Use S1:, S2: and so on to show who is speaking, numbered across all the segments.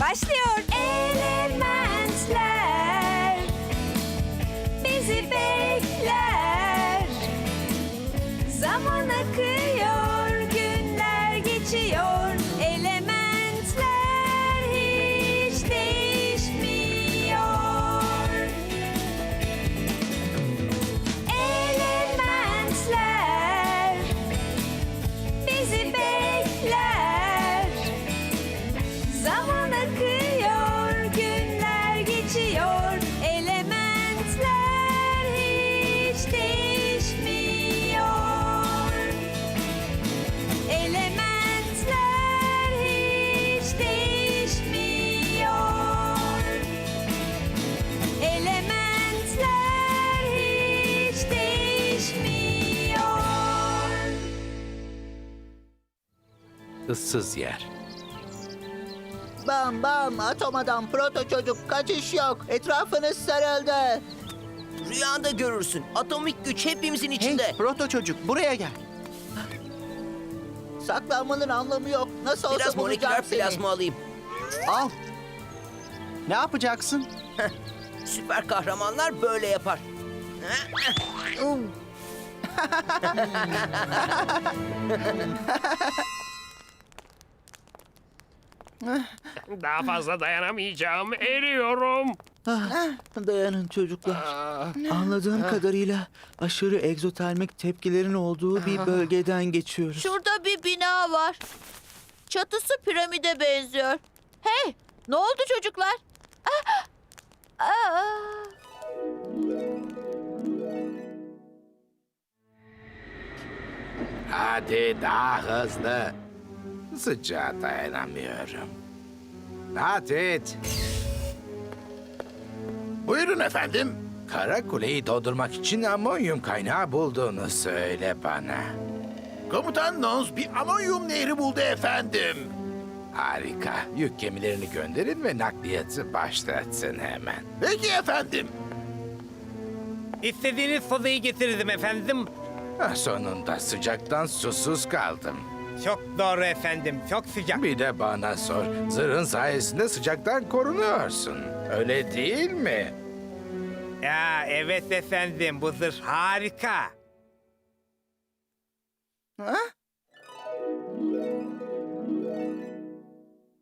S1: Başlıyor. Elementler
S2: ıssız yer.
S3: Bam bam atom adam proto çocuk kaçış yok. Etrafınız sarıldı.
S4: Rüyanda görürsün. Atomik güç hepimizin içinde.
S5: Hey proto çocuk buraya gel.
S3: Saklanmanın anlamı yok. Nasıl olsa
S4: Biraz moleküler
S3: bulacağım seni.
S4: plazma alayım.
S5: Al. Ne yapacaksın?
S4: Süper kahramanlar böyle yapar.
S3: Um,
S6: Daha fazla dayanamayacağım. Eriyorum.
S3: Dayanın çocuklar. Anladığım kadarıyla aşırı egzotermik tepkilerin olduğu bir bölgeden geçiyoruz.
S7: Şurada bir bina var. Çatısı piramide benziyor. Hey, ne oldu çocuklar? Ah! Aa!
S2: Hadi daha hızlı. Sıcağa dayanamıyorum. Hadi. Buyurun efendim. Kara kuleyi doldurmak için amonyum kaynağı bulduğunu söyle bana.
S8: Komutan Nons bir amonyum nehri buldu efendim.
S2: Harika. Yük gemilerini gönderin ve nakliyatı başlatsın hemen.
S8: Peki efendim.
S6: İstediğiniz sodayı getirdim efendim.
S2: Ah, Sonunda sıcaktan susuz kaldım.
S6: Çok doğru efendim. Çok sıcak.
S2: Bir de bana sor. Zırhın sayesinde sıcaktan korunuyorsun. Öyle değil mi?
S6: Ya evet efendim. Bu zırh harika.
S5: Ha?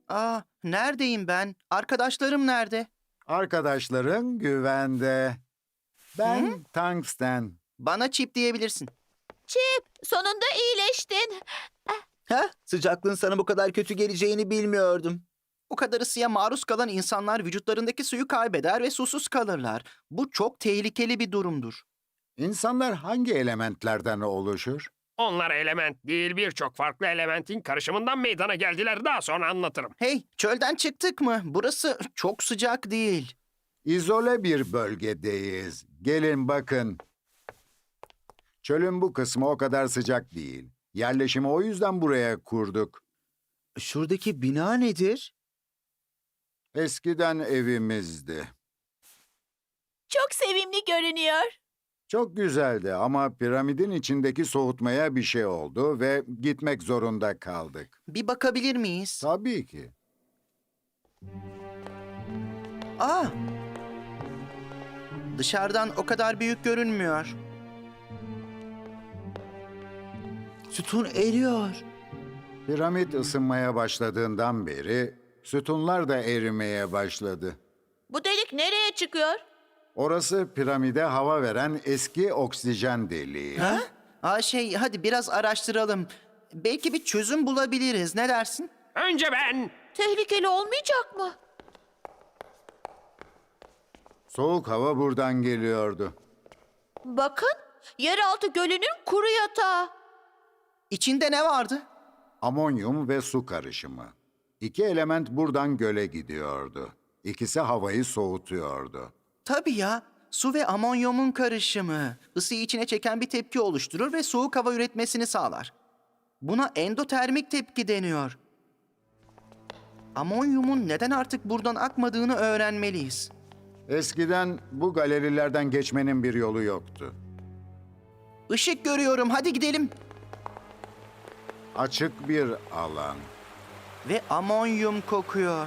S5: Aa, neredeyim ben? Arkadaşlarım nerede?
S9: Arkadaşların güvende. Ben Tungsten.
S5: Bana çip diyebilirsin.
S7: Çip, sonunda iyileştin.
S3: Ha? Sıcaklığın sana bu kadar kötü geleceğini bilmiyordum.
S5: O kadar ısıya maruz kalan insanlar vücutlarındaki suyu kaybeder ve susuz kalırlar. Bu çok tehlikeli bir durumdur.
S9: İnsanlar hangi elementlerden oluşur?
S6: Onlar element değil birçok farklı elementin karışımından meydana geldiler. Daha sonra anlatırım.
S5: Hey, çölden çıktık mı? Burası çok sıcak değil.
S9: İzole bir bölgedeyiz. Gelin bakın. Çölün bu kısmı o kadar sıcak değil. Yerleşimi o yüzden buraya kurduk.
S3: Şuradaki bina nedir?
S9: Eskiden evimizdi.
S7: Çok sevimli görünüyor.
S9: Çok güzeldi ama piramidin içindeki soğutmaya bir şey oldu ve gitmek zorunda kaldık.
S5: Bir bakabilir miyiz?
S9: Tabii ki.
S5: Aa! Dışarıdan o kadar büyük görünmüyor.
S3: Sütun eriyor.
S9: Piramit ısınmaya başladığından beri sütunlar da erimeye başladı.
S7: Bu delik nereye çıkıyor?
S9: Orası piramide hava veren eski oksijen deliği.
S5: Ha? Aa şey, hadi biraz araştıralım. Belki bir çözüm bulabiliriz. Ne dersin?
S6: Önce ben.
S7: Tehlikeli olmayacak mı?
S9: Soğuk hava buradan geliyordu.
S7: Bakın, yeraltı gölünün kuru yatağı.
S5: İçinde ne vardı?
S9: Amonyum ve su karışımı. İki element buradan göle gidiyordu. İkisi havayı soğutuyordu.
S5: Tabii ya. Su ve amonyumun karışımı. Isıyı içine çeken bir tepki oluşturur ve soğuk hava üretmesini sağlar. Buna endotermik tepki deniyor. Amonyumun neden artık buradan akmadığını öğrenmeliyiz.
S9: Eskiden bu galerilerden geçmenin bir yolu yoktu.
S5: Işık görüyorum. Hadi gidelim.
S9: Açık bir alan.
S5: Ve amonyum kokuyor.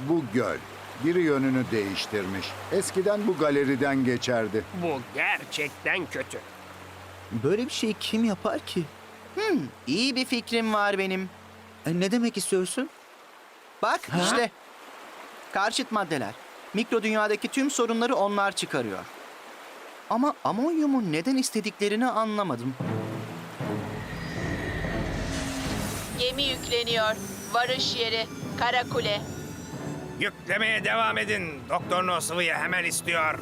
S9: Bu göl. Biri yönünü değiştirmiş. Eskiden bu galeriden geçerdi.
S6: Bu gerçekten kötü.
S3: Böyle bir şeyi kim yapar ki?
S5: İyi bir fikrim var benim.
S3: E, ne demek istiyorsun?
S5: Bak işte. Karşıt maddeler. Mikro dünyadaki tüm sorunları onlar çıkarıyor. Ama amonyumu neden istediklerini anlamadım.
S7: Gemi yükleniyor. Varış yeri. Karakule.
S8: Yüklemeye devam edin. Doktor No sıvıyı hemen istiyor.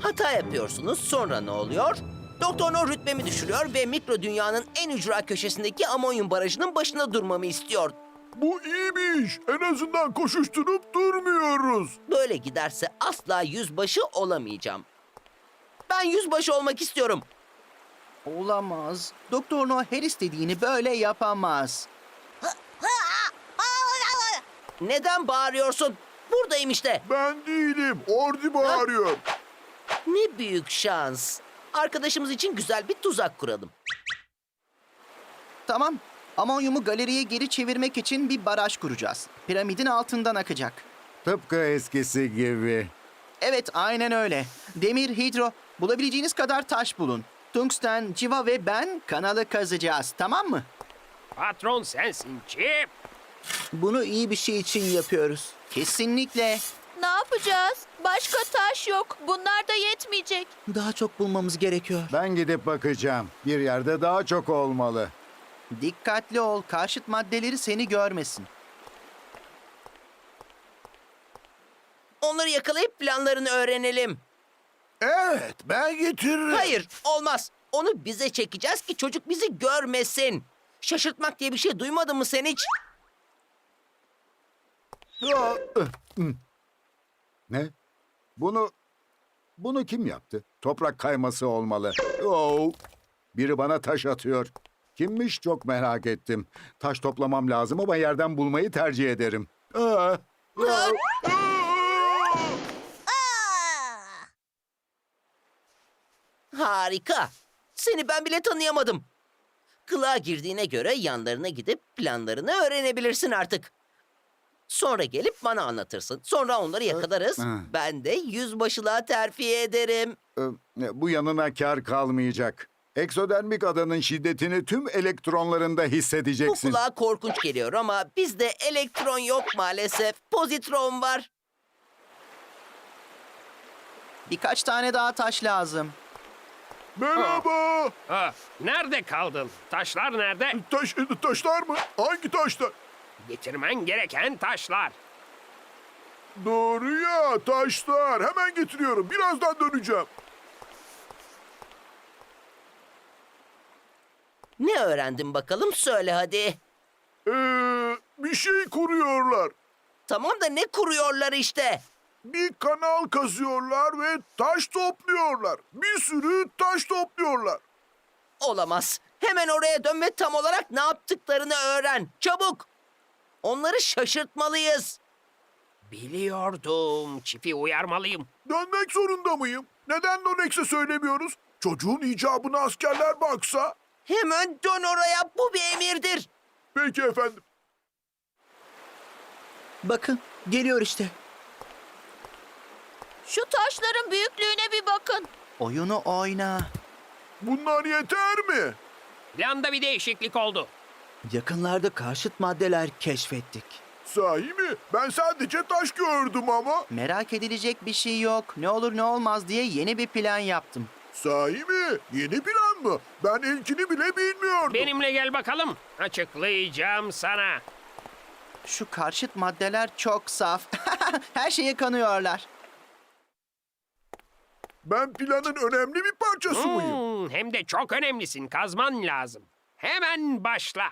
S4: Hata yapıyorsunuz sonra ne oluyor? Doktor No rütbemi düşürüyor ve mikro dünyanın en ücra köşesindeki amonyum barajının başında durmamı istiyor.
S8: Bu iyi bir iş. En azından koşuşturup durmuyoruz.
S4: Böyle giderse asla yüzbaşı olamayacağım. Ben yüzbaşı olmak istiyorum.
S5: Olamaz. Doktor No her istediğini böyle yapamaz.
S4: Neden bağırıyorsun? Buradayım işte.
S8: Ben değilim. Ordi bağırıyor.
S4: Ne büyük şans. Arkadaşımız için güzel bir tuzak kuralım.
S5: Tamam. Amonyumu galeriye geri çevirmek için bir baraj kuracağız. Piramidin altından akacak.
S9: Tıpkı eskisi gibi.
S5: Evet, aynen öyle. Demir, hidro, bulabileceğiniz kadar taş bulun. Tungsten, civa ve ben kanalı kazacağız, tamam mı?
S6: Patron sensin Chip.
S3: Bunu iyi bir şey için yapıyoruz.
S5: Kesinlikle.
S7: Ne yapacağız? Başka taş yok. Bunlar da yetmeyecek.
S3: Daha çok bulmamız gerekiyor.
S9: Ben gidip bakacağım. Bir yerde daha çok olmalı.
S5: Dikkatli ol, karşıt maddeleri seni görmesin.
S4: Onları yakalayıp planlarını öğrenelim.
S8: Evet ben getiririm.
S4: Hayır, olmaz. Onu bize çekeceğiz ki çocuk bizi görmesin. Şaşırtmak diye bir şey duymadın mı sen hiç?
S9: Ih, ıh. Ne? Bunu bunu kim yaptı? Toprak kayması olmalı. Oo, biri bana taş atıyor. Kimmiş çok merak ettim. Taş toplamam lazım ama yerden bulmayı tercih ederim. Aa, aa.
S4: Harika. Seni ben bile tanıyamadım. Kılığa girdiğine göre yanlarına gidip planlarını öğrenebilirsin artık. Sonra gelip bana anlatırsın. Sonra onları yakalarız. Ben de yüzbaşılığa terfi ederim.
S9: Ee, Bu yanına kar kalmayacak. Eksodermik adanın şiddetini tüm elektronlarında
S4: Bu
S9: hissedeceksin.
S4: kulağa korkunç geliyor ama bizde elektron yok maalesef. Pozitron var.
S5: Birkaç tane daha taş lazım.
S8: Merhaba.
S6: Ha, nerede kaldın? Taşlar nerede?
S8: Taş, taşlar mı? Hangi taşlar?
S6: Getirmen gereken taşlar.
S8: Doğru ya taşlar. Hemen getiriyorum. Birazdan döneceğim.
S4: Ne öğrendin bakalım söyle hadi.
S8: Ee, bir şey kuruyorlar.
S4: Tamam da ne kuruyorlar işte.
S8: Bir kanal kazıyorlar ve taş topluyorlar. Bir sürü taş topluyorlar.
S4: Olamaz. Hemen oraya dön ve tam olarak ne yaptıklarını öğren. Çabuk. Onları şaşırtmalıyız.
S6: Biliyordum. Çipi uyarmalıyım.
S8: Dönmek zorunda mıyım? Neden Nonex'e söylemiyoruz? Çocuğun icabına askerler baksa.
S4: Hemen dön oraya. Bu bir emirdir.
S8: Peki efendim.
S3: Bakın geliyor işte.
S7: Şu taşların büyüklüğüne bir bakın.
S5: Oyunu oyna.
S8: Bunlar yeter mi?
S6: Planda bir değişiklik oldu.
S3: Yakınlarda karşıt maddeler keşfettik.
S8: Sahi mi? Ben sadece taş gördüm ama.
S5: Merak edilecek bir şey yok. Ne olur ne olmaz diye yeni bir plan yaptım.
S8: Sahi mi? Yeni plan mı? Ben ilkini bile bilmiyordum.
S6: Benimle gel bakalım. Açıklayacağım sana.
S5: Şu karşıt maddeler çok saf. Her şeye kanıyorlar.
S8: Ben planın önemli bir parçası mıyım?
S6: Hmm, hem de çok önemlisin. Kazman lazım. Hemen başla.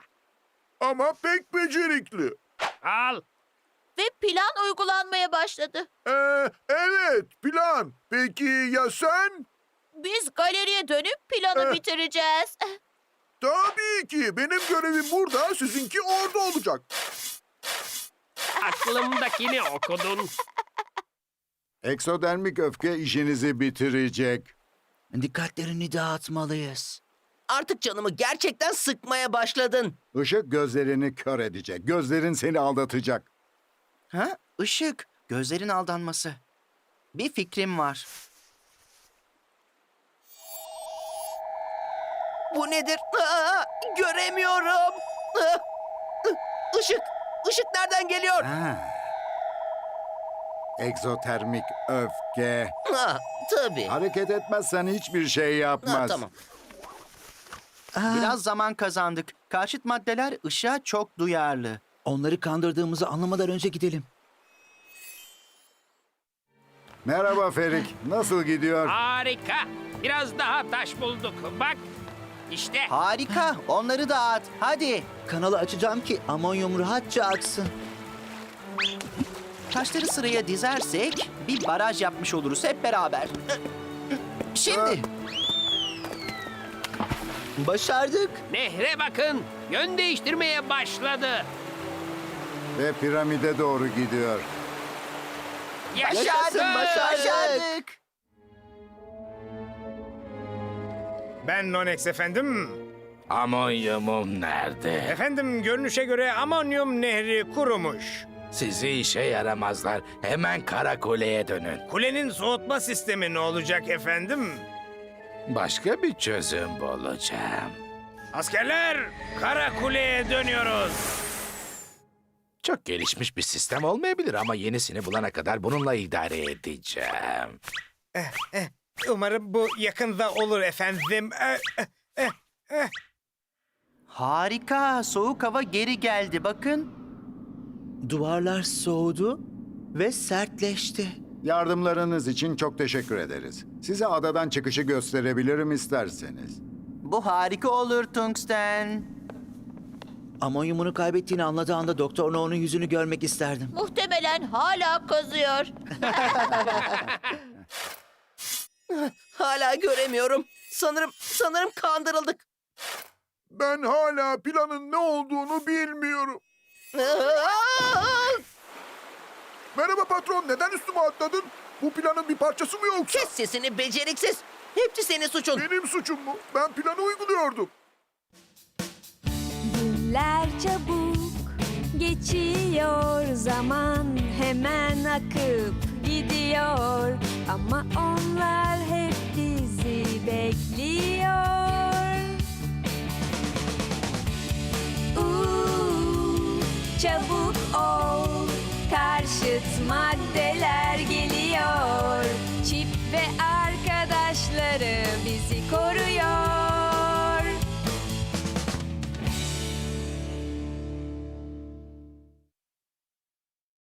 S8: Ama pek becerikli.
S6: Al.
S7: Ve plan uygulanmaya başladı.
S8: Ee, evet plan. Peki ya sen?
S7: Biz galeriye dönüp planı
S8: Eh.
S7: bitireceğiz.
S8: Tabii ki. Benim görevim burada, sizinki orada olacak.
S6: Aklımdakini okudun.
S9: Eksodermik öfke işinizi bitirecek.
S5: Dikkatlerini dağıtmalıyız.
S4: Artık canımı gerçekten sıkmaya başladın.
S9: Işık gözlerini kör edecek. Gözlerin seni aldatacak.
S5: Ha? Işık. Gözlerin aldanması. Bir fikrim var.
S4: Bu nedir? Aa, göremiyorum. Aa, Işık, ışık nereden geliyor?
S9: Ha. Egzotermik öfke.
S4: Ha, tabii.
S9: Hareket etmezsen hiçbir şey yapmaz.
S4: Ha, tamam.
S5: Biraz zaman kazandık. Karşıt maddeler ışığa çok duyarlı.
S10: Onları kandırdığımızı anlamadan önce gidelim.
S9: Merhaba Ferik. Nasıl gidiyor?
S6: Harika. Biraz daha taş bulduk. Bak. İşte.
S5: Harika. Onları da at. Hadi.
S10: Kanalı açacağım ki amonyum rahatça aksın.
S5: Taşları sıraya dizersek bir baraj yapmış oluruz hep beraber. Şimdi.
S10: Başardık.
S6: Nehre bakın. Yön değiştirmeye başladı.
S9: Ve piramide doğru gidiyor.
S6: Yaşasın.
S5: Başardık.
S11: Ben Nonex efendim.
S2: Amonyumum nerede?
S11: Efendim görünüşe göre amonyum nehri kurumuş.
S2: Sizi işe yaramazlar. Hemen karakoleye dönün.
S11: Kulenin soğutma sistemi ne olacak efendim?
S2: Başka bir çözüm bulacağım.
S11: Askerler kara kuleye dönüyoruz.
S2: Çok gelişmiş bir sistem olmayabilir ama yenisini bulana kadar bununla idare edeceğim.
S11: Umarım bu yakında olur efendim. Eh, eh, eh.
S5: Harika. Soğuk hava geri geldi bakın.
S10: Duvarlar soğudu ve sertleşti.
S9: Yardımlarınız için çok teşekkür ederiz. Size adadan çıkışı gösterebilirim isterseniz.
S5: Bu harika olur Tungsten.
S10: Amonyumunu kaybettiğini anladığı anda Doktor No'nun yüzünü görmek isterdim.
S7: Muhtemelen hala kazıyor.
S4: Hala göremiyorum. Sanırım, sanırım kandırıldık.
S8: Ben hala planın ne olduğunu bilmiyorum. Merhaba patron, neden üstüme atladın? Bu planın bir parçası mı yoksa?
S4: Kes sesini beceriksiz. Hepsi senin suçun.
S8: Benim suçum mu? Ben planı uyguluyordum.
S1: Günler çabuk geçiyor zaman hemen akıp gidiyor ama onlar